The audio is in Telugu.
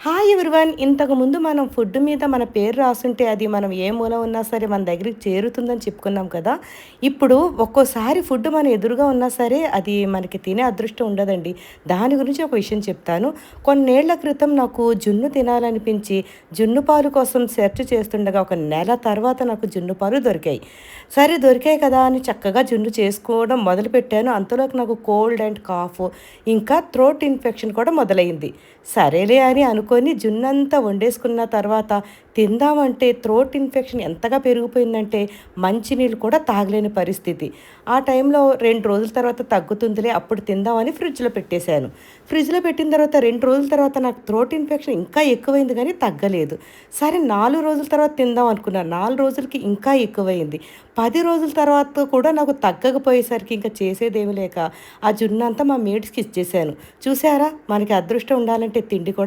హాయ్ ఎవరివన్ ఇంతకుముందు మనం ఫుడ్ మీద మన పేరు రాసుంటే అది మనం ఏ మూల ఉన్నా సరే మన దగ్గరికి చేరుతుందని చెప్పుకున్నాం కదా. ఇప్పుడు ఒక్కోసారి ఫుడ్ మన ఎదురుగా ఉన్నా సరే అది మనకి తినే అదృష్టం ఉండదండి. దాని గురించి ఒక విషయం చెప్తాను. కొన్నేళ్ళ క్రితం నాకు జున్ను తినాలనిపించి జున్ను పాలు కోసం సెర్చ్ చేస్తుండగా ఒక నెల తర్వాత నాకు జున్ను పాలు దొరికాయి. సరే దొరికాయి కదా అని చక్కగా జున్ను చేసుకోవడం మొదలుపెట్టాను. అంతలోకి నాకు కోల్డ్ అండ్ కాఫ్ ఇంకా థ్రోట్ ఇన్ఫెక్షన్ కూడా మొదలైంది. సరేలే అని అనుకొని జున్నంతా వండేసుకున్న తర్వాత తిందామంటే థ్రోట్ ఇన్ఫెక్షన్ ఎంతగా పెరిగిపోయిందంటే మంచినీళ్ళు కూడా తాగలేని పరిస్థితి. ఆ టైంలో రెండు రోజుల తర్వాత తగ్గుతుందిలే అప్పుడు తిందామని ఫ్రిడ్జ్లో పెట్టేశాను. ఫ్రిడ్జ్లో పెట్టిన తర్వాత రెండు రోజుల తర్వాత నాకు థ్రోట్ ఇన్ఫెక్షన్ ఇంకా ఎక్కువైంది కానీ తగ్గలేదు. సరే నాలుగు రోజుల తర్వాత తిందాం అనుకున్నాను నాలుగు రోజులకి ఇంకా ఎక్కువైంది. పది రోజుల తర్వాత కూడా నాకు తగ్గకపోయేసరికి ఇంకా చేసేదేమి లేక ఆ జున్నంతా మా మేడ్స్కి ఇచ్చేసాను చూసారా? మనకి అదృష్టం ఉండాలంటే తిండి కూడా